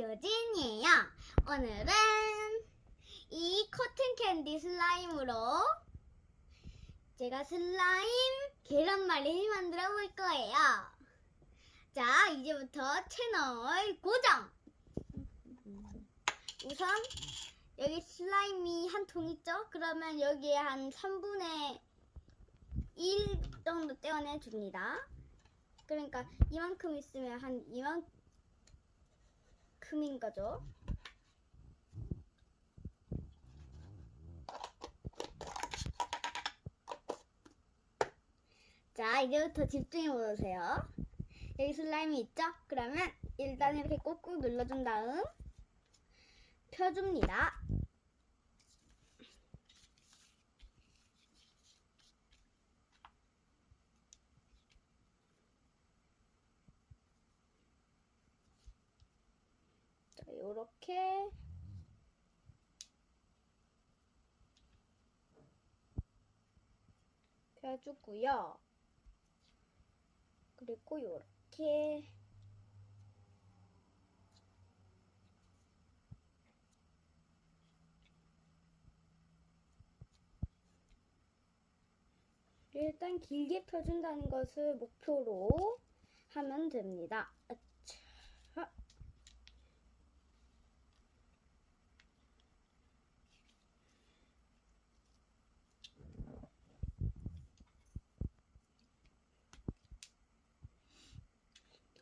유진이에요. 오늘은 이 코튼 캔디 슬라임으로 제가 슬라임 계란말이 만들어 볼 거예요. 자, 이제부터 채널 고정! 우선 여기 슬라임이 한 통 있죠? 그러면 여기에 한 3분의 1 정도 떼어내 줍니다. 그러니까 이만큼 있으면 한 이만큼 인 거죠. 자, 이제부터 집중해 보세요. 여기 슬라임이 있죠? 그러면 일단 이렇게 꾹꾹 눌러준 다음 펴줍니다. 요렇게 펴주고요. 그리고 요렇게 일단 길게 펴준다는 것을 목표로 하면 됩니다. 아차.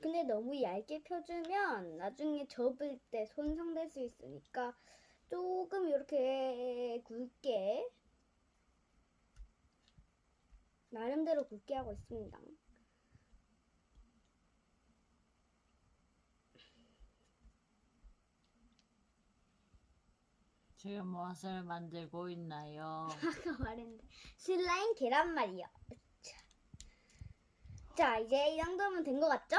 근데 너무 얇게 펴주면 나중에 접을 때 손상될 수 있으니까 조금 이렇게 굵게 나름대로 굵게 하고 있습니다. 지금 무엇을 만들고 있나요? 아까 말했는데 슬라임 계란말이요. 자. 자 이제 이 정도면 된 것 같죠?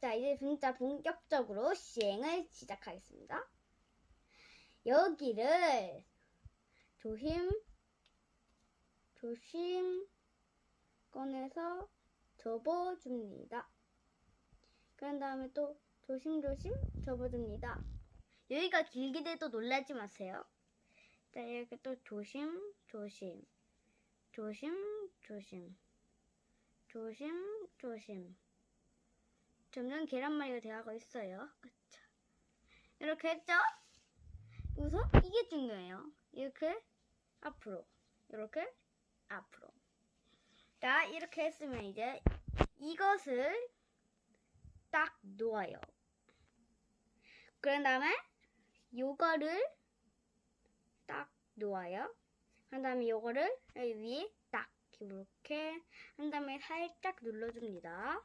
자 이제 진짜 본격적으로 시행을 시작하겠습니다. 여기를 조심 조심 꺼내서 접어줍니다. 그런 다음에 또 조심조심 접어줍니다. 여기가 길게 돼도 놀라지 마세요. 자, 이렇게 또 조심, 조심, 조심, 조심, 조심, 조심. 점점 계란말이가 되어가고 있어요. 그쵸? 이렇게 했죠? 우선 이게 중요해요. 이렇게 앞으로, 이렇게 앞으로. 자, 이렇게 했으면 이제 이것을 딱 놓아요. 그런 다음에 요거를 딱 놓아요. 그 다음에 요거를 여기 위에 딱 이렇게 한 다음에 살짝 눌러줍니다.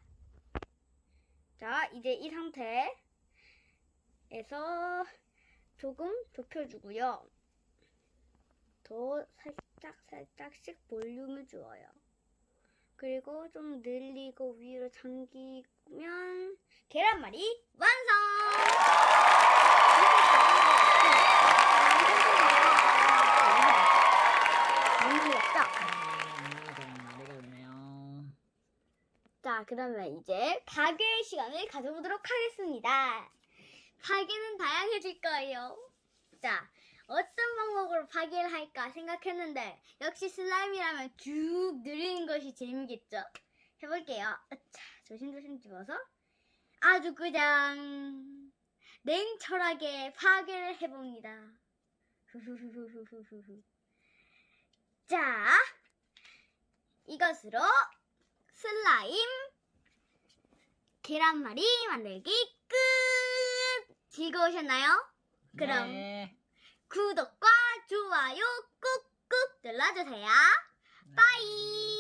자, 이제 이 상태에서 조금 좁혀주고요. 더 살짝 살짝씩 볼륨을 주어요. 그리고 좀 늘리고 위로 당기면 계란말이 완성! 정말이가 좋네요. 자, 그러면 이제 파괴 시간을 가져보도록 하겠습니다. 파괴는 다양해질 거예요. 자, 어떤 방법으로 파괴를 할까 생각했는데 역시 슬라임이라면 쭉 늘리는 것이 재미겠죠? 해볼게요. 자, 조심조심 집어서 아주 그냥 냉철하게 파괴를 해봅니다. 자, 이것으로 슬라임 계란말이 만들기 끝! 즐거우셨나요? 그럼 네. 구독과 좋아요 꾹꾹 눌러주세요. 빠이!